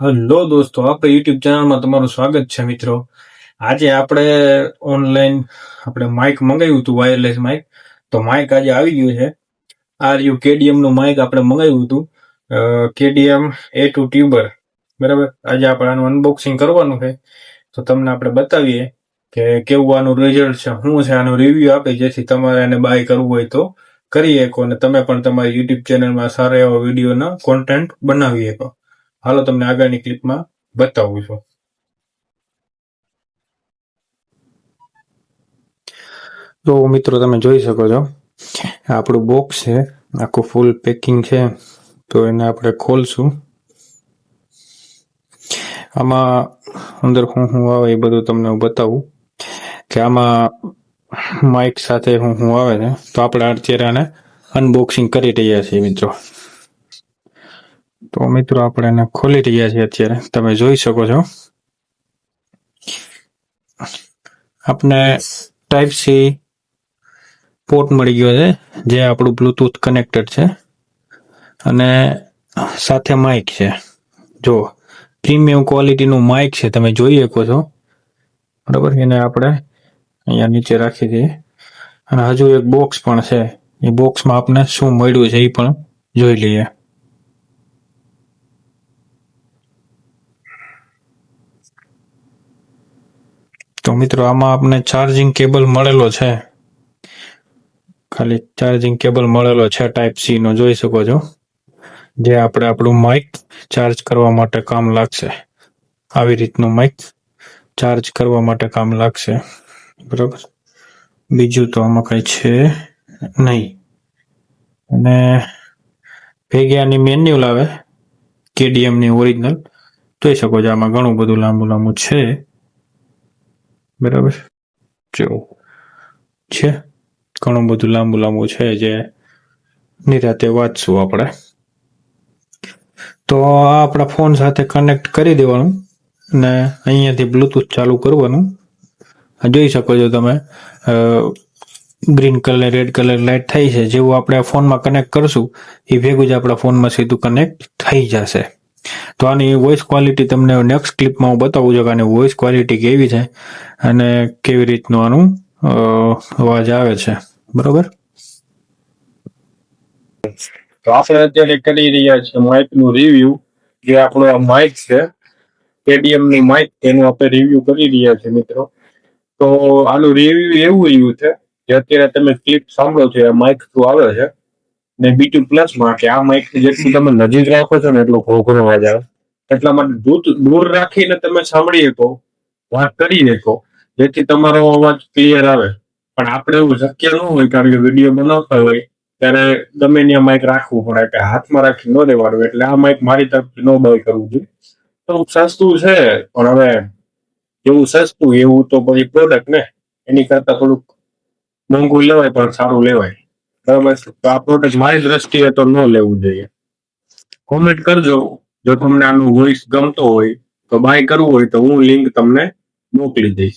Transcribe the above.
Hello દોસ્તો, આપણે YouTube ચેનલમાં તમારું સ્વાગત છે મિત્રો. આજે આપણે ઓનલાઈન આપણે માઇક મંગાવ્યું હતું વાયરલેસ માઇક તો માઇક આજે આવી ગયું છે. આર યુ કેડીએમનું માઇક આપણે મંગાવ્યું હતું. કેડીએમ એ ટુ ટ્યુબર બરાબર? આજે આપણે આનું અનબોક્સિંગ કરવાનું છે. તો તમને આપણે બતાવીએ કે કેવું આનું રિઝલ્ટ છે, શું છે, આનું રિવ્યુ આપે, જેથી તમારે એને બાય કરવું હોય તો કરી શકો. અને તમે પણ તમારી યુટ્યુબ ચેનલમાં સારા એવા વિડીયોના કોન્ટેન્ટ બનાવી શકો. હાલો, તમને આગળની ક્લિપમાં બતાવું છું. તો મિત્રો, તમે જોઈ શકો છો, આપણું બોક્સ છે, આખું ફૂલ પેકિંગ છે, તો એને આપણે ખોલશું. આમાં અંદર હું હું આવે એ બધું તમને હું બતાવું, કે આમાં માઇક સાથે હું હું આવે છે તો આપણે અત્યારે આને અનબોક્સિંગ કરી રહ્યા છીએ મિત્રો. તો મિત્રો આપણે એને ખોલી રહ્યા છીએ અત્યારે. તમે જોઈ શકો છો. આપને ટાઈપ સી પોર્ટ મળી ગયો છે, જે આપણું બ્લૂટૂથ કનેક્ટેડ છે. અને સાથે માઇક છે. જો પ્રીમિયમ ક્વોલિટીનું માઇક છે, તમે જોઈ શકો છો. બરાબર એને આપણે અહીંયા નીચે રાખી દઈએ. અને હજુ એક બોક્સ પણ છે. એ બોક્સમાં આપણે શું મળ્યું છે એ પણ જોઈ લઈએ. મિત્રો, આમાં આપણે ચાર્જિંગ કેબલ મળેલો છે. ખાલી ચાર્જિંગ કેબલ મળેલો છે ટાઈપ સી નો, જોઈ શકો છો. જે આપણે આપણું માઇક ચાર્જ કરવા માટે કામ લાગશે. આવી રીતનું માઇક ચાર્જ કરવા માટે કામ લાગશે. બરોબર? બીજું તો આમાં કઈ છે નહીં. અને ભેગ્યાની મેન્યુલ આવે કેડીએમની ઓરિજિનલ જોઈ શકો છો, આમાં ઘણું બધું લાંબુ લાંબુ છે. બરાબર? જો. છે? ઘણું બધું લાંબુ લાંબુ છે જે નિરાતે વાંચશું આપણે. તો આ આપણા ફોન સાથે કનેક્ટ કરી દેવાનું ને અહીંયાથી બ્લૂટૂથ ચાલુ કરવાનું. જોઈ શકો છો તમે green colour red colour light થઈ છે. જેવું આપણે ફોનમાં કનેક્ટ કરશું એ ભેગું જ આપણા ફોનમાં સીધું કનેક્ટ થઈ જશે. તો આની વોઇસ ક્વોલિટી તમને નેક્સ્ટ ક્લિપમાં હું બતાવું છું કે આની વોઇસ ક્વોલિટી કેવી છે અને કેવી રીતનું આનું અવાજ આવે છે. બરોબર? તો આપણે અત્યારે કરી રહ્યા છીએ માઇકનું રિવ્યુ જે આપણો આ માઇક છે કેડીએમની માઇક તેનું આપણે રિવ્યુ કરી રહ્યા છીએ મિત્રો. તો આનું રિવ્યુ એવું રહ્યું છે, જે અત્યારે તમે ક્લિપ સાંભળો છો, એ માઇક થ્રુ આવે છે. ને બીટુ પ્લસમાં કે આ માઇક જેટલું તમે નજીક રાખો છો ને એટલો ઘોઘરો અવાજ આવે. એટલા માટે દૂધ દૂર રાખીને તમે સાંભળી શકો વાત કરી શકો જેથી તમારો અવાજ ક્લિયર આવે. પણ આપણે એવું શક્ય ન હોય કારણ કે વીડિયો બનાવતા હોય ત્યારે ગમે ત્યાં માઇક રાખવું પડે કે હાથમાં રાખી ન દેવાનું એટલે આ માઇક મારી તરફથી ન બાય કરવું જોઈએ. તો સસ્તું છે પણ હવે એવું સસ્તું એવું તો પછી પ્રોડક્ટ ને એની કરતા થોડુંક મોંઘું લેવાય પણ સારું લેવાય. બરાબર? આ પ્રોડક્ટ મારી દ્રષ્ટિએ તો ન લેવું જોઈએ. કોમેન્ટ કરજો. જો તમને આનું વોઇસ ગમતો હોય, તો બાય કરવું હોય, તો હું લિંક તમને મોકલી દઈશ.